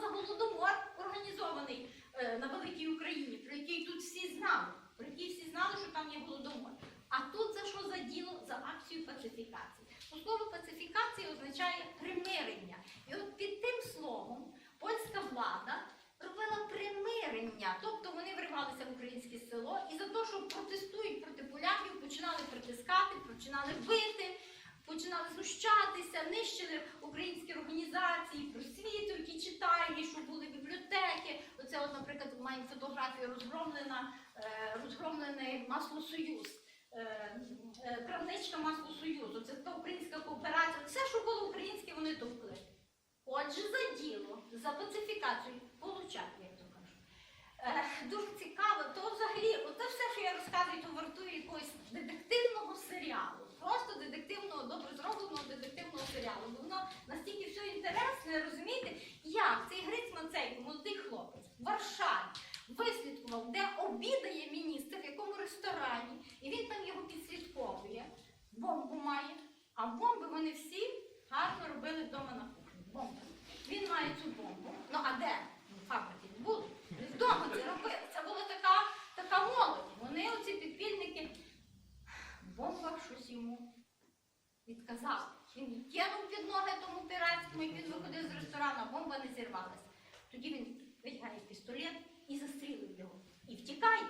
за голодомор, організований е, на великій Україні, про який тут всі знали, про який всі знали, що там є голодомор. А тут за що за діло? За акцію пацифікації. Ну, слово пацифікація означає примирення. І от під тим словом польська влада робила примирення. Тобто вони вривалися в українське село і за те, що протестують проти поляків, починали притискати, починали бити, починали знущатися, нищили українські організації, просвіту, які читальні, що були бібліотеки. Оце, от, наприклад, маємо фотографію розгромлена, е, розгромлений масло Союз. Е, е, Крамничка масло Союзу, це та українська кооперація. Все, що було українське, вони товкли. Отже, за діло, за пацифікацію, получать, як то кажуть. Дуже цікаво, то взагалі, оце все, що я розказую, то вартує якогось детективного серіалу. Просто детективного, добре зробленого детективного серіалу. Бо воно настільки все інтересне, розумієте, як цей Грицман, цей молодий хлопець Варшаві вислідкував, де обідає міністр, в якому ресторані, і він там його підслідковує, бомбу має, а бомби вони всі гарно робили вдома на кухні. Бомби. Він має цю бомбу. Ну а де? Ну, фабрики не було. Вдома це робили. Це була така, така молодь. Вони, оці підпільники, бомба щось йому відказав. Він кинув під ноги тому піратському, як він виходив з ресторану, а бомба не зірвалася. Тоді він витягає пістолет і застрілив його. І втікає.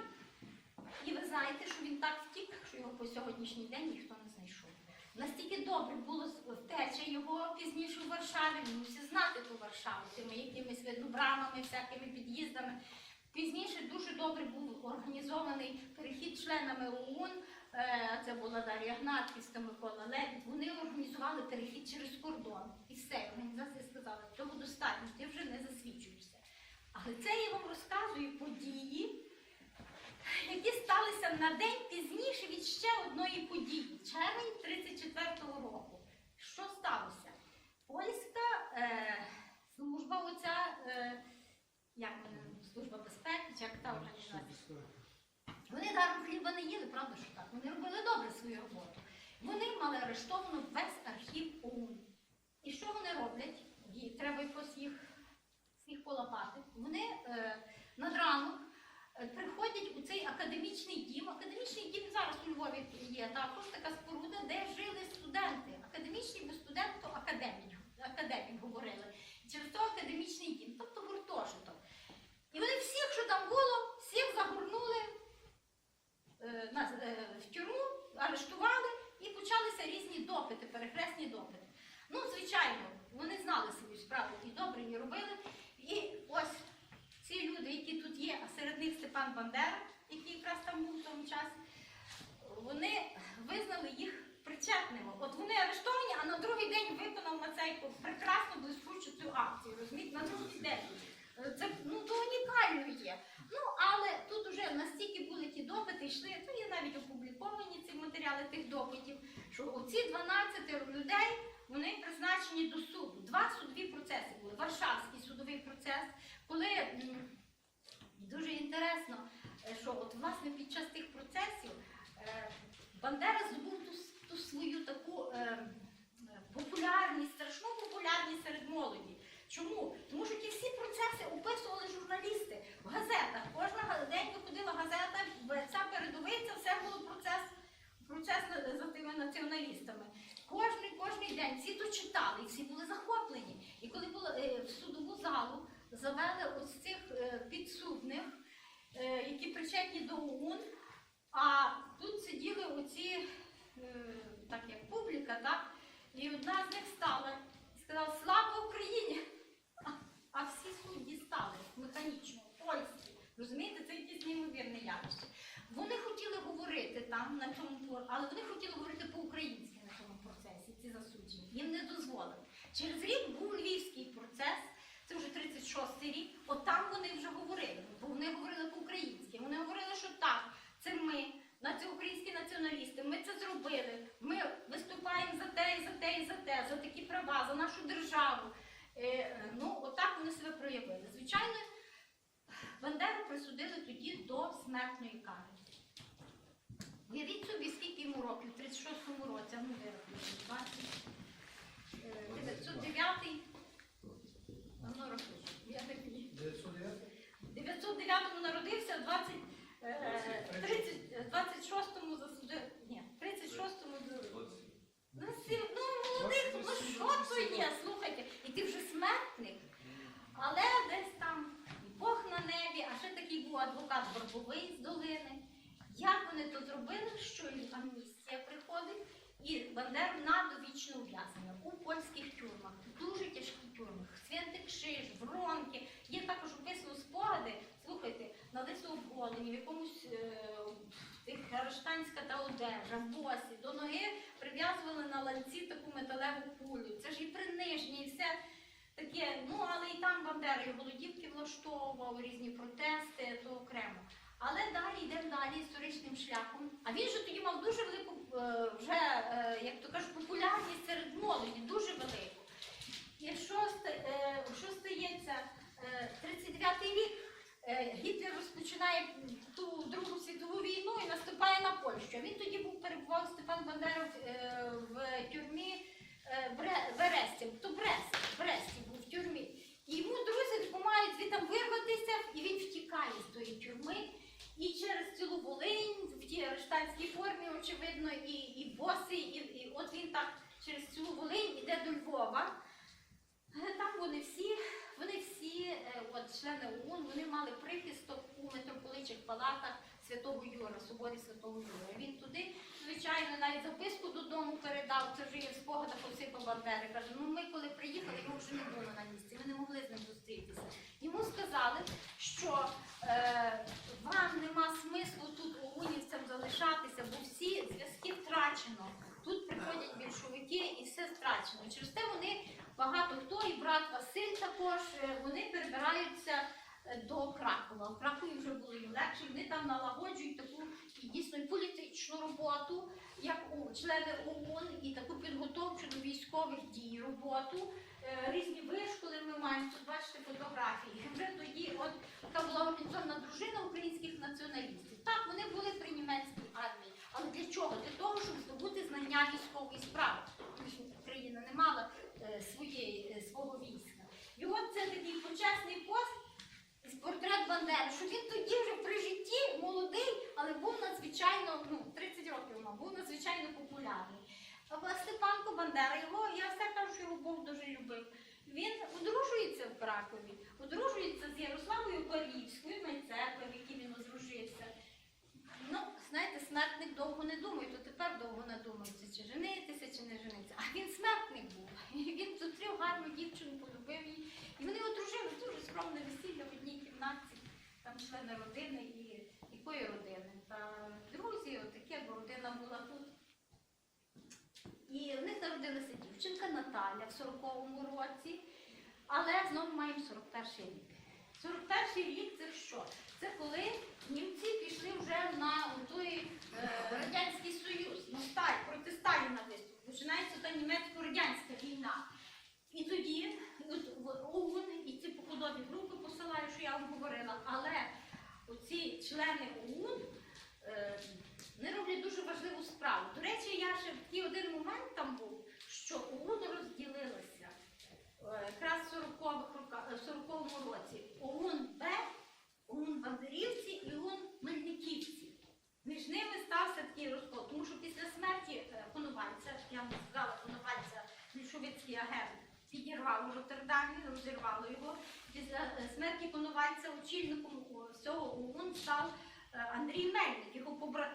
І ви знаєте, що він так втік, що його по сьогоднішній день ніхто не знайшов. Настільки добре було втеча його пізніше у Варшаві, він всі знати ту Варшаву, тими якимись виднобрамами, всякими під'їздами. Пізніше дуже добре був організований перехід членами ОУН. Е, Це була Дар'я Гнатківська, Микола Лебідь. Вони організували перехід через кордон. І все, організація сказала, цього достатньо, ти вже не засвідчуєшся. Але це я вам розказую події, які сталися на день пізніше від ще одної події, червень 34-го року. Що сталося? Польська е, служба, оця, е, як служба безпеки, як та організація. Вони даром хліба не їли, правда що так? Вони робили добре свою роботу. Вони мали арештовано весь архів ОУН. І що вони роблять? Треба якось їх, їх полапати. Вони е, над ранок приходять у цей академічний дім. Академічний дім зараз у Львові є також така споруда, де жили студенти. Академічний, бо студент то академік, академік говорили. Через то академічний дім, тобто гуртожиток. І вони всіх, що там було, всіх загорнули е, нас, е, в тюрму, арештували і почалися різні допити, перехресні допити. Ну, звичайно, вони знали свою справу і добре її робили. І ось ці люди, які тут є, а серед них Степан Бандера, який якраз там був в тому часі, вони визнали їх причетними. От вони арештовані, а на другий день виконав Мацейко прекрасно блискучу цю акцію. Розумієте, на другий день. Е, Це ну то унікально є. Ну але тут уже настільки були ті допити, йшли, то є навіть опубліковані ці матеріали тих допитів, що оці 12 людей вони призначені до суду. Два судові процеси були. Варшавський судовий процес, коли дуже інтересно, е, що от власне під час тих процесів е, Бандера здобув ту, ту свою таку е, популярність, страшну популярність серед молоді. Чому? Тому що ті всі процеси описували журналісти в газетах. Кожна га- день виходила газета, в- ця передовиця, все було процес, процес на- за тими націоналістами. Кожний, кожний день всі то читали, і всі були захоплені. І коли було е, в судову залу завели ось цих е, підсудних, е, які причетні до ОУН, а тут сиділи оці, так як публіка, так? І одна з них стала і сказала Слава Україні! А, а всі судді стали механічно, польські. Розумієте, це якесь неймовірне явище. Вони хотіли говорити там на цьому але вони хотіли говорити 56-й рік, от там вони вже говорили, бо вони говорили по-українськи. Вони говорили, що так, це ми, на українські націоналісти, ми це зробили. Ми виступаємо за те, і за те, і за те, за такі права, за нашу державу. Е, ну, отак вони себе проявили. Звичайно, Бандеру присудили тоді до смертної кари. Уявіть собі, скільки йому років, в 36-му році, а ну виробили, 20, 909 воно років. В 909-му народився, 20, 26-му засудив. Ні, 36-му. Ну, сім, ну, молодих, ну що то є? Слухайте, і ти вже смертник. Але десь там Бог на небі, а ще такий був адвокат Борбовий з долини. Як вони то зробили, що і амністія приходить, і Бандеру на довічне ув'язнення у польських тюрмах. Дуже тяжко. Святий Криш, Вронки. Є також описано спогади, слухайте, на лису голені, в якомусь е, та одежа, босі, до ноги прив'язували на ланці таку металеву кулю. Це ж і приниження, і все таке. Ну, але і там Бандера і голодівки влаштовував, різні протести, то окремо. Але далі йдемо далі історичним шляхом. А він же тоді мав дуже велику, е, вже, е, як то кажуть, популярність серед молоді, дуже велику. І що, ста- е, що стається? Е, 39-й рік е, Гітлер розпочинає ту Другу світову війну і Польщу. Він тоді був перебував Степан Бандеров е, в тюрмі е, Бересті, то Брест, Бресті був в тюрмі. І йому друзі допомагають звідти вирватися, і він втікає з тої тюрми. І через цілу Волинь, в тій арештанській формі, очевидно, і, і босий, і, і от він так через цілу Волинь іде до Львова. Е, Там вони всі, вони всі, е, от члени ОУН, вони мали прихисток у митрополичих палатах Святого Юра, соборі Святого Юра. Він туди, звичайно, навіть записку додому передав, це вже є в спогадах Осипа Бандери. Каже, ну ми коли приїхали, його вже не було на місці, ми не могли з ним зустрітися. Йому сказали, що е, вам нема смислу тут ОУНівцям залишатися, бо всі зв'язки втрачено. Тут приходять більшовики і все втрачено. Через те вони багато хто, і брат Василь також, е, вони перебираються до Кракова. В Кракові вже було їм легше, вони там налагоджують таку дійсно політичну роботу, як у члени ООН, і таку підготовчу до військових дій роботу. Е, Різні вишколи ми маємо, тут бачите фотографії. Вже тоді от така була організована дружина українських націоналістів. Так, вони були при німецькій армії. Але для чого? Для того, щоб здобути знання військової справи. Україна не мала е, своєї, е, свого війська. І от це такий почесний пост портрет Бандери, що він тоді вже при житті молодий, але був надзвичайно, ну, 30 років мав, був надзвичайно популярний. Степанко Бандера, його, я все кажу, що його Бог дуже любив. Він одружується в Кракові, одружується з Ярославою Парівською, майцеркою, в якій він одружився. Ну, знаєте, смертник довго не думає, то тепер довго надумається, чи женитися, чи не женитися. А він смертник був. Він зустрів гарну дівчину, полюбив її. І вони одружили дуже скромне весілля в одній члени родини і якої родини? Та друзі, отаке, бо родина була тут. І в них народилася дівчинка Наталя в 40-му році, але знову маємо 41 рік. 41 рік це що? Це коли німці пішли вже на той е, Радянський Союз, на Сталь, проти Сталіна виступ. Починається та німецько-радянська війна. І тоді от, в- ОУН і ці походові групи посилаю, що я вам говорила, але оці члени ОУН е, не роблять дуже важливу справу. До речі, я ще в такий один момент там був, що ОУН розділилася е, якраз в 40-х 40-му році. ОУН Б, ОУН Бандерівці і ОУН Мельниківці. Між ними стався такий розкол, тому що після смерті е, Коновальця, я вам сказала, Коновальця, більшовицький агент, підірвав у Роттердамі, розірвало його. Після е, смерті Коновальця очільником о, всього ОУН став е, Андрій Мельник, його побратим.